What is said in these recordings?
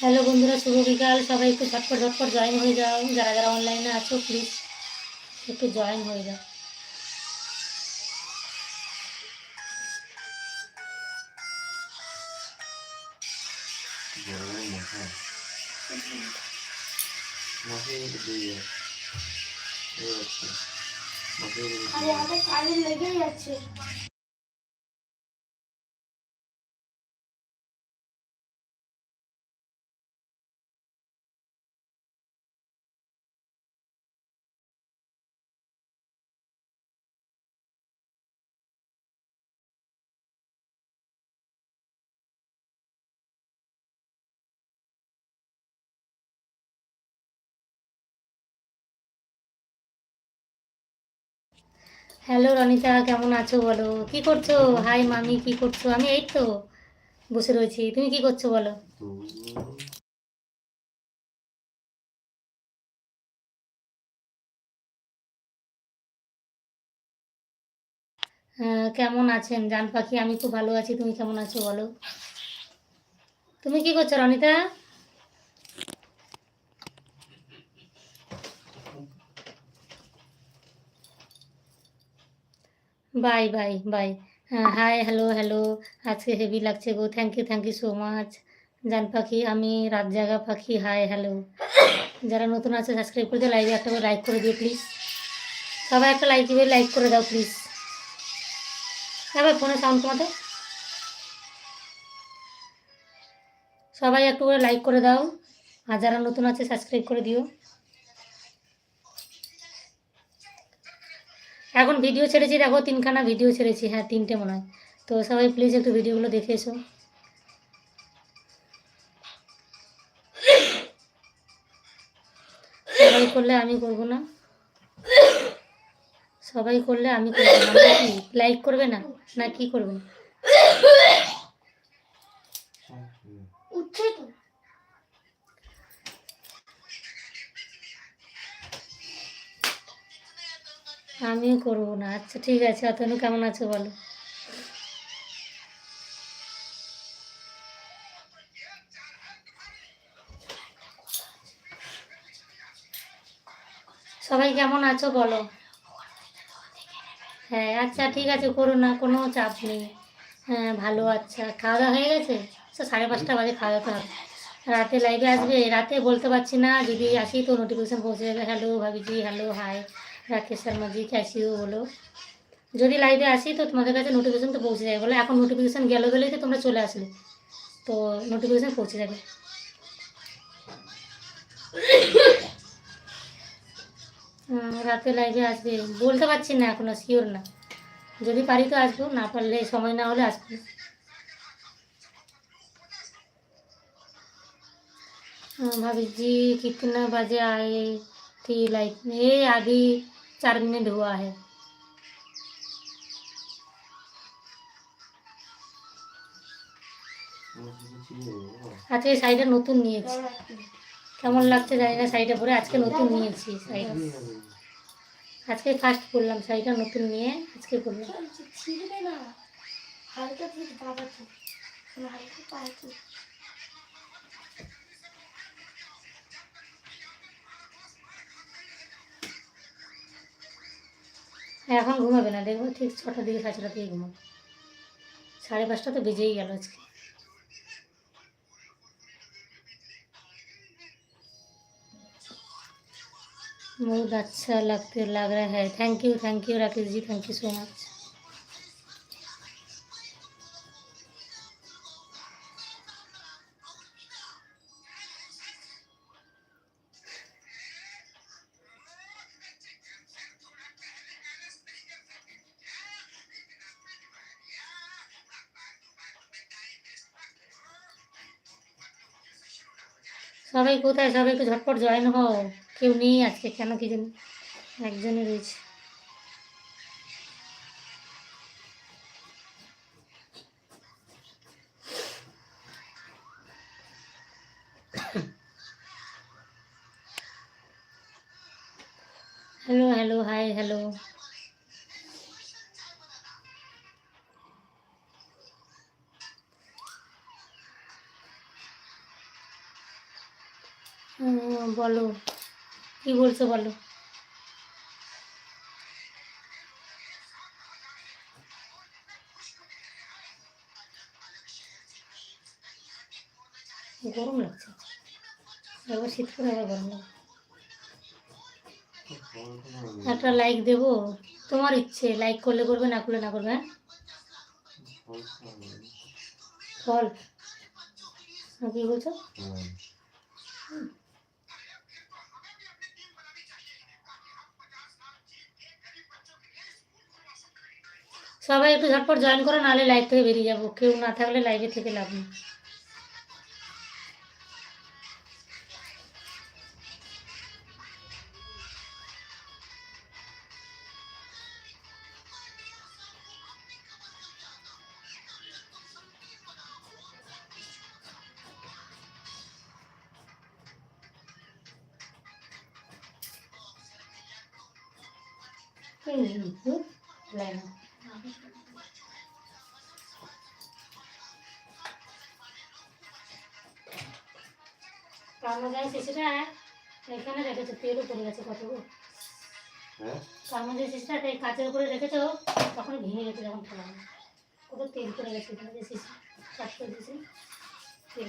Hello বন্ধুরা, শুভ বিকাল। সবাই একটু ঝটপট ঝটপট জয়েন হয়ে যাও। যারা যারা অনলাইনে আছো প্লিজ একটু জয়েন হয়ে যাও। গরমের মশা মশাই দিয়ে এই হচ্ছে মশাই আরে আমাদের কাজে লেগে যাচ্ছে হ্যালো রনিতা, কেমন আছো বলো? কি করছ? হাই মামি, কি করছ? আমি এই তো বসে রয়েছি। তুমি কি করছ বলো? কেমন আছেন? জান পাখি, আমি খুব ভালো আছি। তুমি কেমন আছো বলো? তুমি কি করছ, Ranita? Bye bye bye hi hello hello আজকে হেভি লাগছে গো। Thank you thank you so much জান পাখি, আমি রাত জাগা পাখি। হাই হ্যালো যারা নতুন আছে সাবস্ক্রাইব করে দিও। লাইভে একটা করে লাইক করে দিও প্লিজ সবাই একটা লাইক দিবে লাইক করে দাও প্লিজ এবার ফোনে সাউন্ড কমাতে। সবাই একটু করে লাইক করে দাও। আর যারা নতুন আছে সাবস্ক্রাইব করে দিও। এখন ভিডিও ছেড়েছি, দেখো তিনখানা ভিডিও ছেড়েছি। হ্যাঁ তিনটে মনে হয়। তো সবাই প্লিজ একটু ভিডিওগুলো দেখে এসো। সবাই করলে আমি করব না। সবাই করলে আমি করব না। লাইক করবে না? না কি করবে না উঠছে তো আমিও করব না। আচ্ছা ঠিক আছে, অতনু, কেমন আছো বলো? সবাই কেমন আছো বলো? হ্যাঁ আচ্ছা ঠিক আছে, করো না, কোনো চাপ নেই। হ্যাঁ ভালো আচ্ছা। খাওয়া দাওয়া হয়ে গেছে? আচ্ছা সাড়ে পাঁচটা বাজে খাওয়া দাওয়া হবে রাতে লাইভে আসবে? রাতে বলতে পারছি না, যদি আসি তো নোটিফিকেশান পৌঁছে যাবে। হ্যালো ভাবিজি হ্যালো হাই রাকেশ শর্মা জি कैसी हो বলো যদি লাইভে আসি তো তোমাদের কাছে নোটিফিকেশান তো পৌঁছে যাবে বলে এখন নোটিফিকেশান গেল গেলেই তো তোমরা চলে আসলে তো নোটিফিকেশান পৌঁছে যাবে হুম, রাতে লাইভে আসবে বলতে পারছি না এখনো শিওর না যদি পারি তো আসবো না পারলে সময় না হলে আসবো না। हाँ, भाभी जी कितना बजे आए थी लाइट में ये अभी चार मिनट हुआ है আজকে এই শাড়িটা নতুন নিয়েছি কেমন লাগছে জানি না শাড়িটা পরে আজকে নতুন নিয়েছি শাড়িটা আজকে ফার্স্ট পরলাম শাড়িটা নতুন নিয়ে আজকে পরলাম হ্যাঁ এখন ঘুমাবে না দেখবো ঠিক ছটার দিকে সাড়ে ছটার দিকে ঘুমাবে সাড়ে পাঁচটা তো বেজেই গেল আজকে बहुत अच्छा लगते लग रहा है thank you thank you Rakesh ji thank you so much সবাই কোথায়? সবাই একটু ঝটপট জয়েন হও। কেউ নেই আজকে। কেন কি জানি? একজনই রয়েছে। বলো। কি বলছো বলো? গরম লাগছে। একবার শীত করে আবার গরম লাগছে। একটা লাইক দেবো। তোমার ইচ্ছে লাইক করলে করবে, না করলে না করবে হ্যাঁ? ফল না কি বলছো? সবাই একটু ঝটপট জয়েন করো নাহলে লাইভ থেকে বেরিয়ে যাব। কেউ না থাকলে লাইভে থেকে লাভ নেই। হুম, হুম, লাইন। কারণ শিশুটা এখানে রেখেছো তেল উপরে গেছে কত গো হ্যাঁ যে শিশুটা এই কাচের উপরে রেখেছো তখন ভেঙে গেছে যখন ফেলা কত তেল পড়ে গেছে যে শিশু চাষ করে দিয়েছি তেল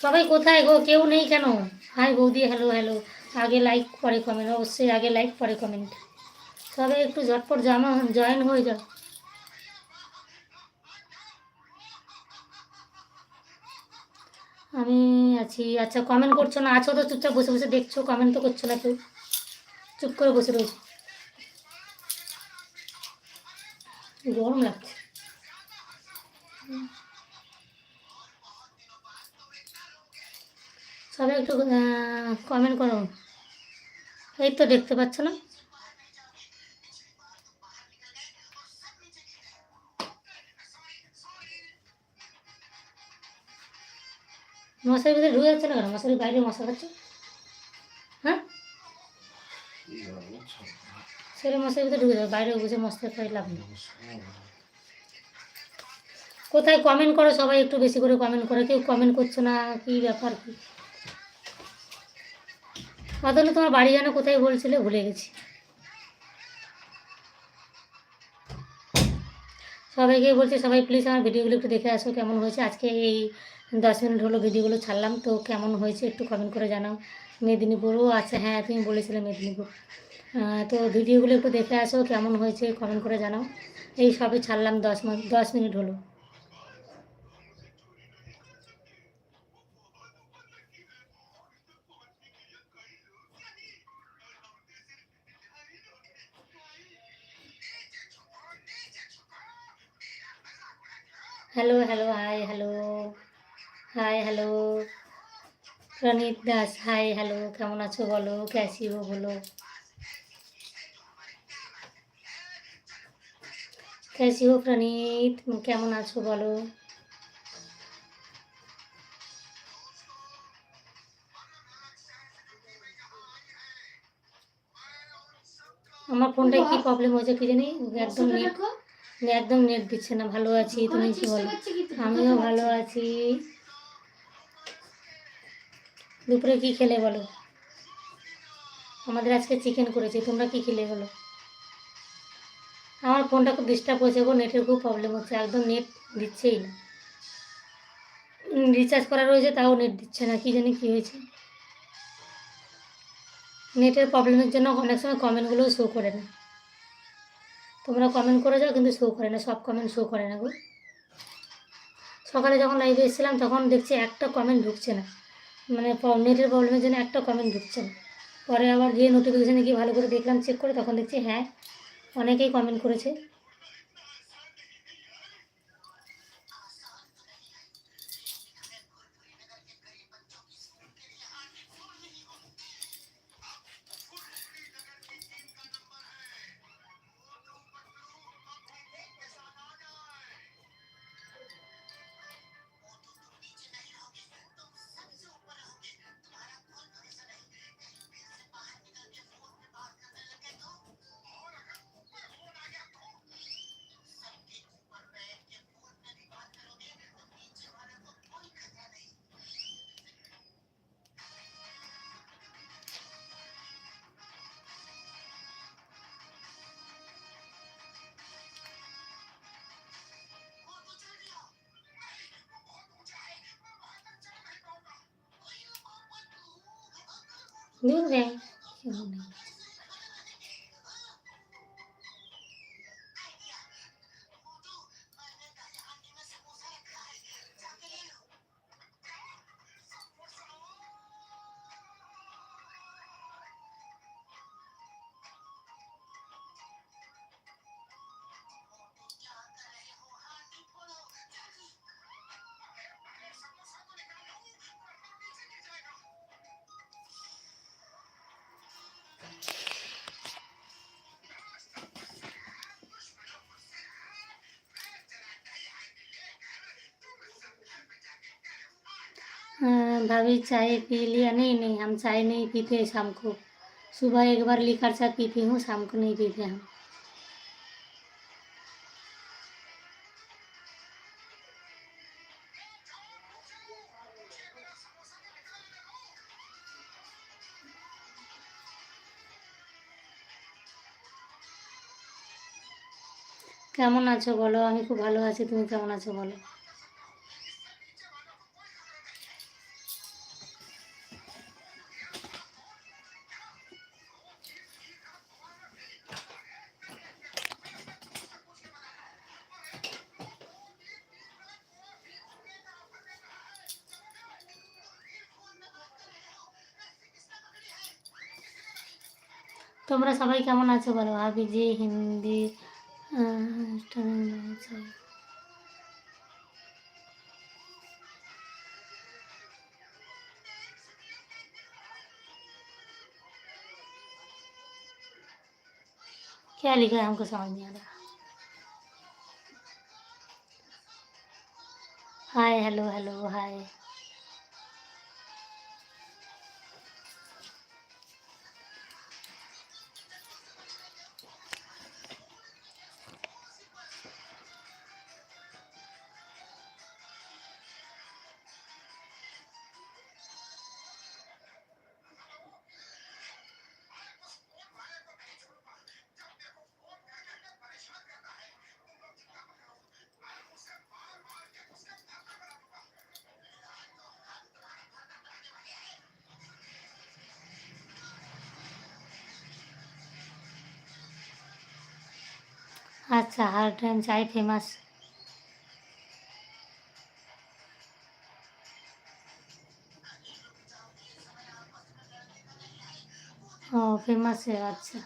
সবাই কোথায় গো? কেউ নেই কেন? হাই বৌদি হ্যালো হ্যালো আগে লাইক পরে কমেন্ট অবশ্যই আগে লাইক পরে কমেন্ট সবাই একটু ঝটপট জামা জয়েন হয়ে যাও। আমি আছি। আচ্ছা কমেন্ট করছ না? আছো তো চুপচাপ বসে বসে দেখছ কমেন্ট তো করছ না কেউ? চুপ করে বসে রয়েছে। গরম লাগছে। সবাই একটু কমেন্ট করো। এই তো দেখতে পাচ্ছ না? মশারি ভিতরে ঢুকে যাচ্ছে না কেন? মশারির বাইরে মশা খাচ্ছে হ্যাঁ? সেটা মশারির ভিতরে ঢুকে যাবে, বাইরে বসে মশা খাই লাভ নেই কোথায় কমেন্ট করো সবাই, একটু বেশি করে কমেন্ট করে। কেউ কমেন্ট করছ না, কি ব্যাপার, কি? অতলে তোমার বাড়ি যেন কোথায় বলছিলে, ভুলে গেছি। সবাইকে বলছি, সবাই প্লিজ আমার ভিডিওগুলো একটু দেখে আসো, কেমন হয়েছে? আজকে এই দশ মিনিট হলো ভিডিওগুলো ছাড়লাম, তো কেমন হয়েছে একটু কমেন্ট করে জানাও। মেদিনীপুরও আছে হ্যাঁ তুমি বলেছিলে মেদিনীপুর। তো ভিডিওগুলো একটু দেখে আসো, কেমন হয়েছে কমেন্ট করে জানাও। এই সবে ছাড়লাম দশ দশ মিনিট হলো। Hello hello hi hello hi hello Pranit Das hi hello কেমন আছো বলো? ক্যাসিও বলো? ক্যাসিও প্রণীত কেমন আছো বলো? আমার ফোনটায় কি প্রবলেম হয়েছে কি জানি? একদম নেট একদম নেট দিচ্ছে না। ভালো আছি তুমি কি বলো? আমিও ভালো আছি। দুপুরে কি খেলে বলো? আমাদের আজকে চিকেন করেছি, তোমরা কি খেলে বলো? আমার ফোনটা খুব ডিস্টার্ব হয়েছে গো নেটের খুব প্রবলেম হচ্ছে, একদম নেট দিচ্ছেই না। রিচার্জ করা রয়েছে, তাও নেট দিচ্ছে না, কি জানি কী হয়েছে। নেটের প্রবলেমের জন্য অনেক সময় কমেন্টগুলোও শো করে না। তোমরা কমেন্ট করে যাও, কিন্তু শো করে না, সব কমেন্ট শো করে না গো। সকালে যখন লাইভে এসেছিলাম, তখন দেখছি একটা কমেন্ট ঢুকছে না। মানে নেটের প্রবলেমের জন্য একটা কমেন্ট ঢুকছে না। পরে আবার গিয়ে নোটিফিকেশানে গিয়ে ভালো করে দেখলাম চেক করে তখন দেখছি হ্যাঁ অনেকেই কমেন্ট করেছে। দূর দেখ কেউ নেই। हाँ, भाभी चाय पी लिया नहीं नहीं हम चाय नहीं पीते शाम को सुबह एक बार लिकर चाय पीती हूँ शाम को नहीं पीते हम কেমন আছো বলো আমি খুব ভালো আছি তুমি কেমন আছো বলো সবাই কেমন আছো বলো ভাবি যে হিন্দি আহ, চাই। क्या लिखा है हमको समझ नहीं आ रहा हाय हेलो हेलो हाय আচ্ছা হার টাইম চাই ফেমাস ও ফেমাস আচ্ছা।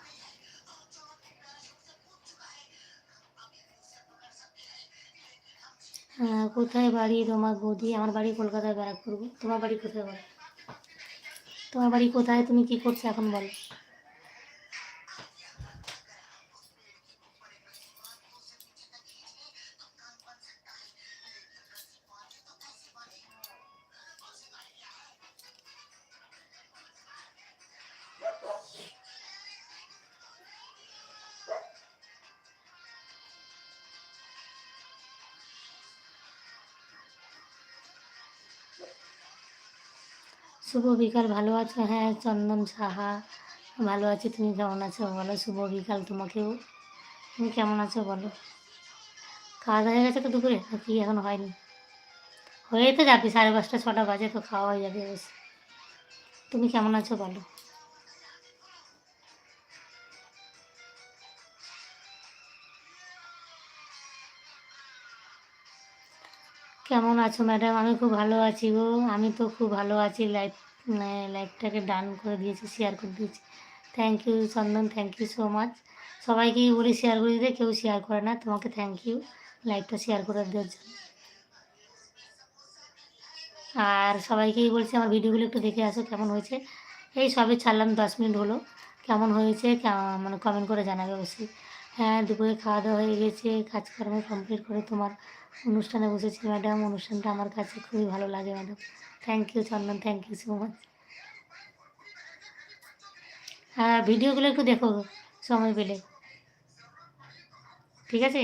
কোথায় বাড়ি তোমার বৌদি? আমার বাড়ি কলকাতায় ব্যারাকপুর। তোমার বাড়ি কোথায় বলো? তোমার বাড়ি কোথায়? তুমি কি করছ এখন বলো। শুভ বিকাল, ভালো আছো? হ্যাঁ চন্দন সাহা, ভালো আছি। তুমি কেমন আছো? বলো, শুভ বিকাল তোমাকেও। তুমি কেমন আছো বলো? খাওয়া দাওয়া হয়ে গেছে তো দুপুরে? কি এখন হয়নি? হয়ে তো যাবে, সাড়ে পাঁচটা, ছটা বাজে তো খাওয়া হয়ে যাবে অবশ্যই তুমি কেমন আছো বলো? আছো ম্যাডাম আমি খুব ভালো আছি গো। আমি তো খুব ভালো আছি। লাইফ লাইফটাকে ডান করে দিয়েছি শেয়ার করে দিয়েছি। Thank you Chandan thank you so much সবাইকেই বলি শেয়ার করে দিতে কেউ শেয়ার করে না। তোমাকে থ্যাংক ইউ লাইভটা শেয়ার করে দেওয়ার জন্য। আর সবাইকেই বলছি, আমার ভিডিওগুলো একটু দেখে আসো, কেমন হয়েছে? এই সবে ছাড়লাম দশ মিনিট হলো। কেমন হয়েছে? মানে কমেন্ট করে জানাবে অবশ্যই। হ্যাঁ দুপুরে খাওয়া দাওয়া হয়ে গেছে, কাজকর্ম কমপ্লিট করে তোমার অনুষ্ঠানে বসেছি ম্যাডাম অনুষ্ঠানটা আমার কাছে খুবই ভালো লাগে madam thank you Chandan thank you so much হ্যাঁ ভিডিওগুলো একটু দেখো, সময় পেলে। ঠিক আছে?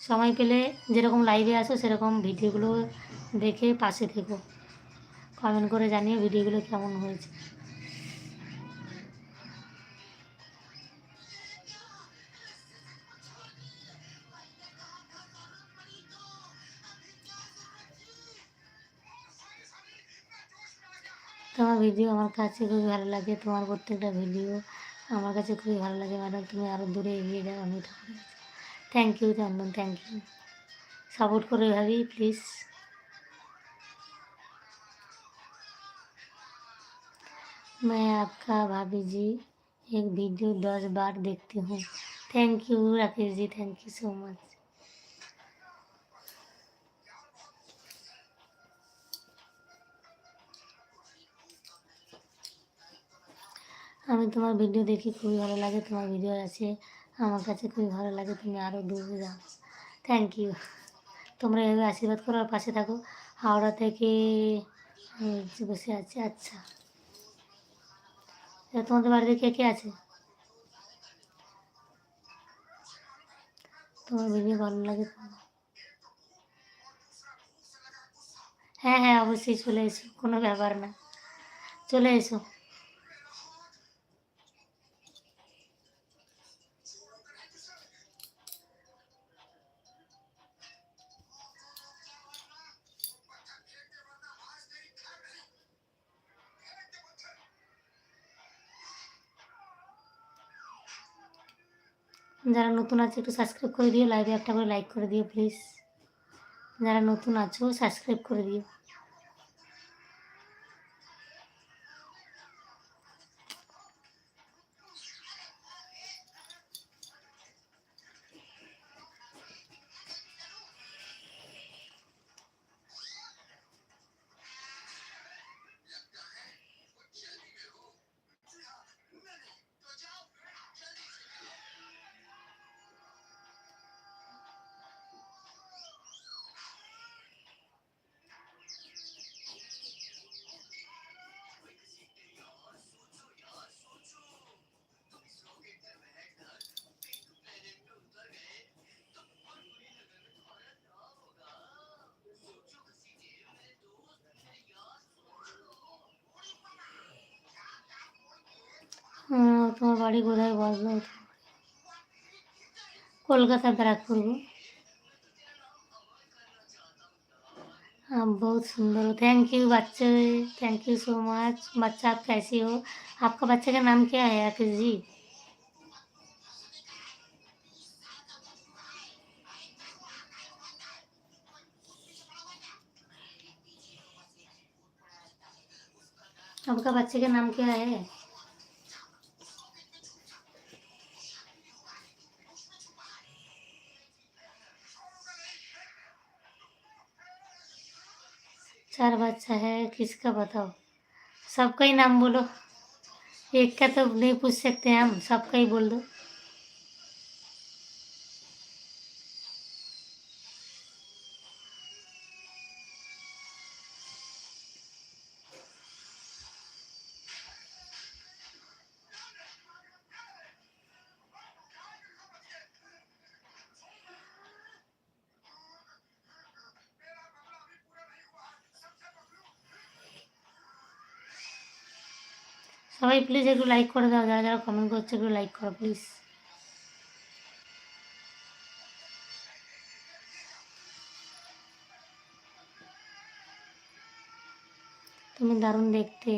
সময় পেলে যেরকম লাইভে আসো, সেরকম ভিডিওগুলো দেখে পাশে থেকো। কমেন্ট করে জানিয়ে ভিডিওগুলো কেমন হয়েছে। ভিডিও আমার কাছে খুবই ভালো লাগে তোমার প্রত্যেকটা ভিডিও আমার কাছে খুবই ভালো লাগে ম্যাডাম তুমি আরও দূরে এগিয়ে যাও আমি thank you Chandan thank you support করে এভাবেই প্লিজ मैं आपका भाभी जी एक वीडियो दस बार देखती हूँ thank you Rakesh ji thank you so much আমি তোমার ভিডিও দেখি, খুবই ভালো লাগে। তোমার ভিডিও আছে, আমার কাছে খুবই ভালো লাগে, তুমি আরও দূরে যাও। থ্যাংক ইউ তোমরা এভাবে আশীর্বাদ করো আর পাশে থাকো। হাওড়া থেকে বসে আছি আচ্ছা। তোমাদের বাড়িতে কে কে আছে? তোমার ভিডিও ভালো লাগে? হ্যাঁ হ্যাঁ অবশ্যই চলে এসো, কোনো ব্যাপার না। চলে এসো। যারা নতুন আছে, একটু সাবস্ক্রাইব করে দিও লাইভে একটা করে লাইক করে দিও প্লিজ যারা নতুন আছো সাবস্ক্রাইব করে দিও। তোমার বাড়ি কোথায় বললো কলকাতা ব্যারাকপুর गो आप बहुत सुंदर हो थैंक यू बच्चे थैंक यू सो मच बच्चा आप कैसी हो आपका बच्चे का नाम क्या है आकिश जी आपका बच्चे का नाम क्या है चार बच्चा है, किसका बताओ? सबका ही नाम बोलो। एक का तो नहीं पूछ सकते हम, सबका ही बोल दो। সবাই প্লিজ একটু লাইক করে দাও, যারা যারা কমেন্ট করছে একটু লাইক করো প্লিজ তুমি দারুণ দেখতে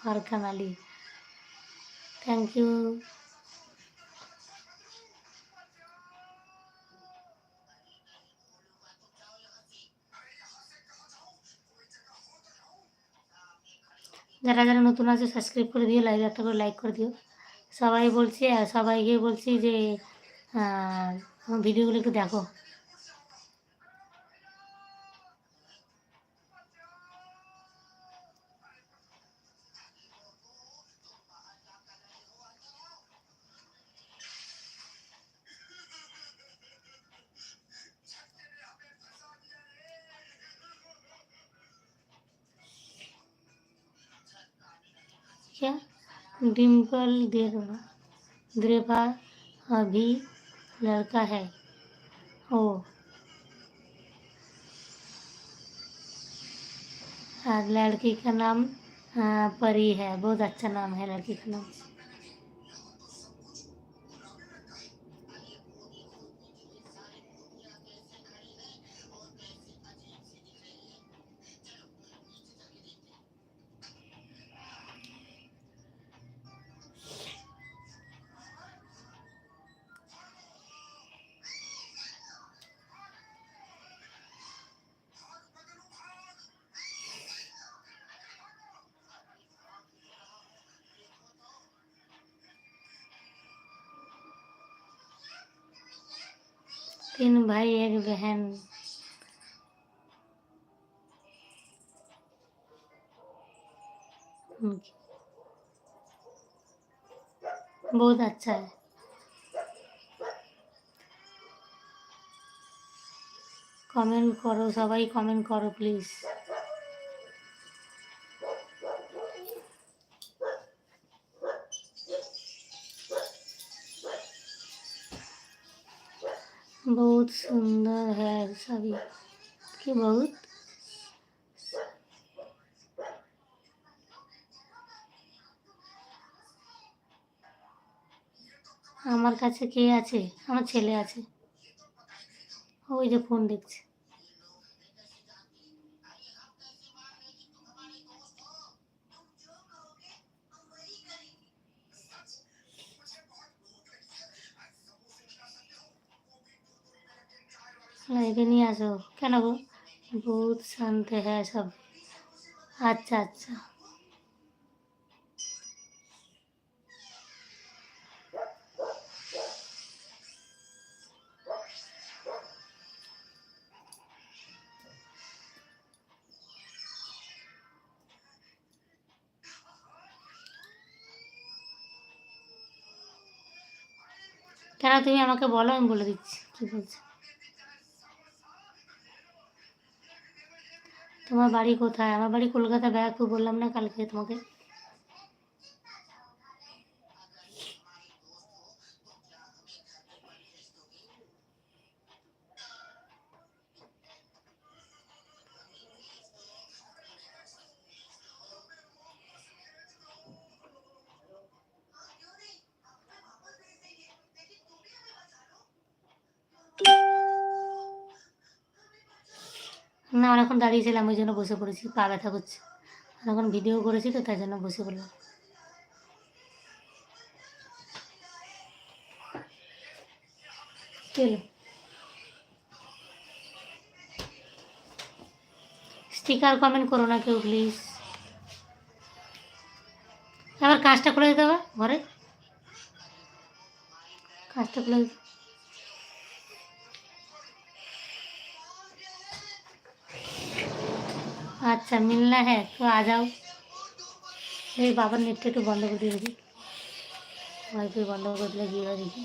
ফারখান আলী। থ্যাংক ইউ যারা যারা নতুন আছে সাবস্ক্রাইব করে দিও লাইক একটা করে লাইক করে দিও। সবাই বলছি, সবাইকে বলছি যে ভিডিওগুলো একটু দেখো। क्या? डिम्पल देवा द्रेवा अभी लड़का है। ओ। लड़की का नाम परी है। बहुत अच्छा नाम है लड़की का नाम। तीन भाई एक बहन उनकी बहुत अच्छा है কমেন্ট করো সবাই কমেন্ট করো প্লিজ बहुत सुंदर है सभी कि बहुत আমার কাছে কে আছে আমার ছেলে আছে ওই যে ফোন দেখছে লাইভে নিয়ে আসো। কেন গো? বহুত শান্ত হ্যাঁ সব। আচ্ছা আচ্ছা। কেন তুমি আমাকে বলো, আমি বলে দিচ্ছি। কি বলছো? তোমার বাড়ি কোথায়? আমার বাড়ি কলকাতা ব্যারাকপুর বললাম না কালকে তোমাকে। অনেকক্ষণ দাঁড়িয়েছিলাম, ওই জন্য বসে পড়েছি, পা ব্যথা করছে। অনেকক্ষণ ভিডিও করেছি তো, তাই জন্য বসে পড়লাম। চলো স্টিকার কমেন্ট করো না কেউ প্লিজ আবার কাজটা খুলে দিতে হবে, ঘরে। কাজটা খুলে দিতে अच्छा मिलना है तो आ जाओ এই বাবার নেটটা একটু বন্ধ করে দিয়ে দেখি ওয়াইফাই বন্ধ করে দিলে কী হয় দেখি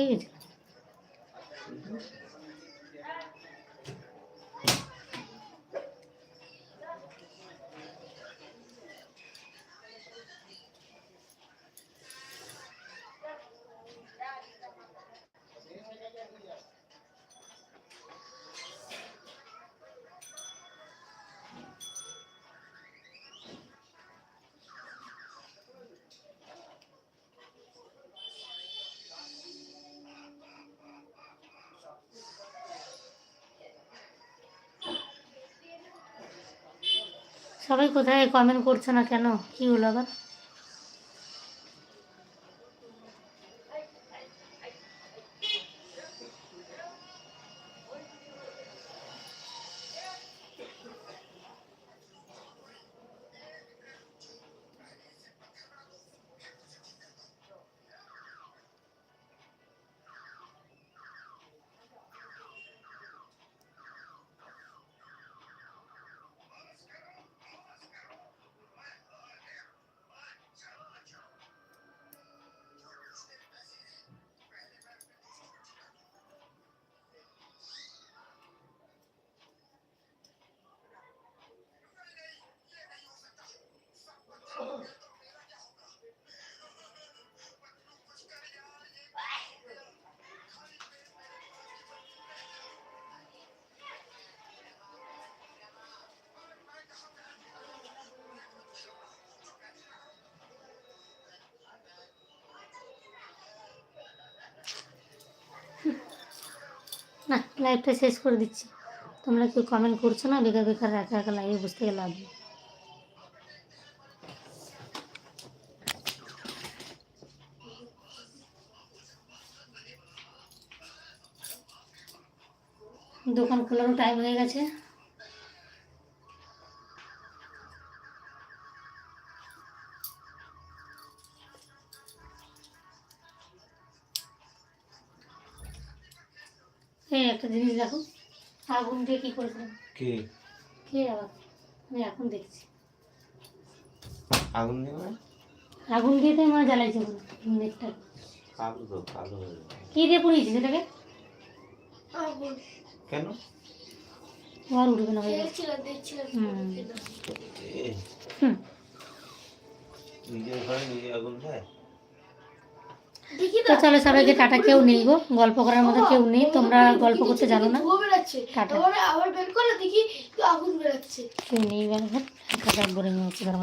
হয়ে গেছে সবাই কোথায় কমেন্ট করছ না কেন? কি হলো আবার? না লাইভটা শেষ করে দিচ্ছি। তোমরা কেউ কমেন্ট করছ না? বেকার বেকার, একা একা লাইভে বুঝতে গেলে নেই। দোকান খোলারও টাইম হয়ে গেছে। একটা জিনিস দেখো। আগুন দিয়ে কি করেছিলাম? কে? কে আবার? আমি এখন দেখছি। আগুন দিয়ে মানে আগুন দিয়ে তো আমার জ্বালাইছে নেটটা। কালো তো কালো কি দিয়ে পুড়িয়েছি সেটাকে? আগুন। কেন? আর উঠবে না। নিজের ঘরে নিজে আগুন দেয়? তো চলো সবাইকে টাটা কেউ নেই গো। গল্প করার মতো কেউ নেই তোমরা গল্প করতে জানো না। টাটা। আবার বের করে দেখি আগুন বেরাচ্ছে কেউ নেই বলে বোরিং হচ্ছে ধর্ম